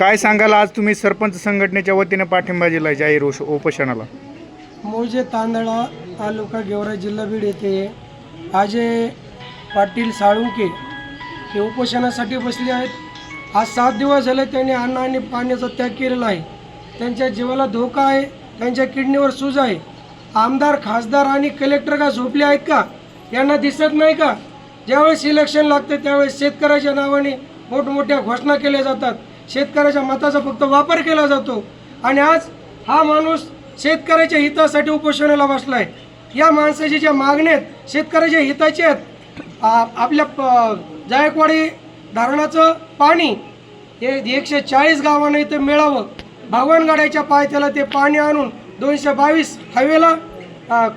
काय सांगाल आज तुम्ही सरपंच संघटनेच्या वतीने पाठिंबा दिला जाहीर उश- उपोषणाला? मूळचे तांदळा तालुका गेवरा जिल्हा बीड येथे अजय पाटील साळुंके हे उपोषणासाठी बसले आहेत. आज सात दिवस झाले त्यांनी अन्न आणि पाण्याचा त्याग केलेला आहे. त्यांच्या जीवाला धोका आहे त्यांच्या किडनीवर सूज आहे. आमदार खासदार आणि कलेक्टर का झोपले आहेत का? यांना दिसत नाही का? ज्यावेळेस इलेक्शन लागते त्यावेळेस शेतकऱ्याच्या नावाने मोठमोठ्या घोषणा केल्या जातात. शेतकऱ्याच्या मताचा फक्त वापर केला जातो. आणि आज हा माणूस शेतकऱ्याच्या हितासाठी उपोषणाला बसलाय. या माणसाच्या ज्या मागण्या आहेत शेतकऱ्याच्या हिताच्या आहेत आपल्या प- जायकवाडी धरणाचं पाणी हे एकशे चाळीस गावांना इथं मिळावं. भगवानगडाच्या पायथ्याला ते पाणी आणून दोनशे बावीस हवेला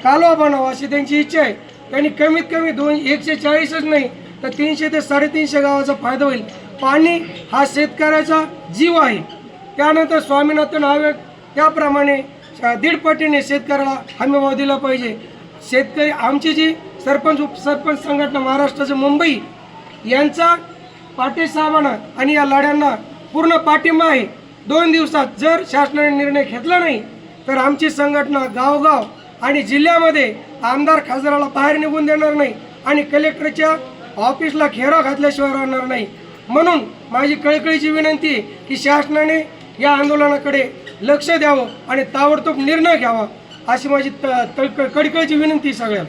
कालवा बनावा अशी त्यांची इच्छा आहे. त्यांनी कमीत कमी दोन एकशे चाळीसच नाही तर तीनशे ते साडेतीनशे गावाचा फायदा होईल. पाणी हा शेतकऱ्याचा जीव आहे. त्यानंतर स्वामीनाथन आयोग त्याप्रमाणे दीड पटीने शेतकऱ्याला हमीभाव दिला पाहिजे. शेतकरी आमची जी सरपंच उपसरपंच संघटना महाराष्ट्राचं मुंबई यांचा पाठीसाहेबांना आणि या लढ्यांना पूर्ण पाठिंबा आहे. दोन दिवसात जर शासनाने निर्णय घेतला नाही तर आमची संघटना गावगाव आणि जिल्ह्यामध्ये आमदार खासदाराला बाहेर निघून देणार नाही आणि कलेक्टरच्या ऑफिसला खेरा घातल्याशिवाय राहणार नाही. म्हणून माझी कळकळीची विनंती की शासनाने या आंदोलनाकडे लक्ष द्यावं आणि ताबडतोब निर्णय घ्यावा अशी माझी त- तळक- कडकळीची विनंती सगळ्या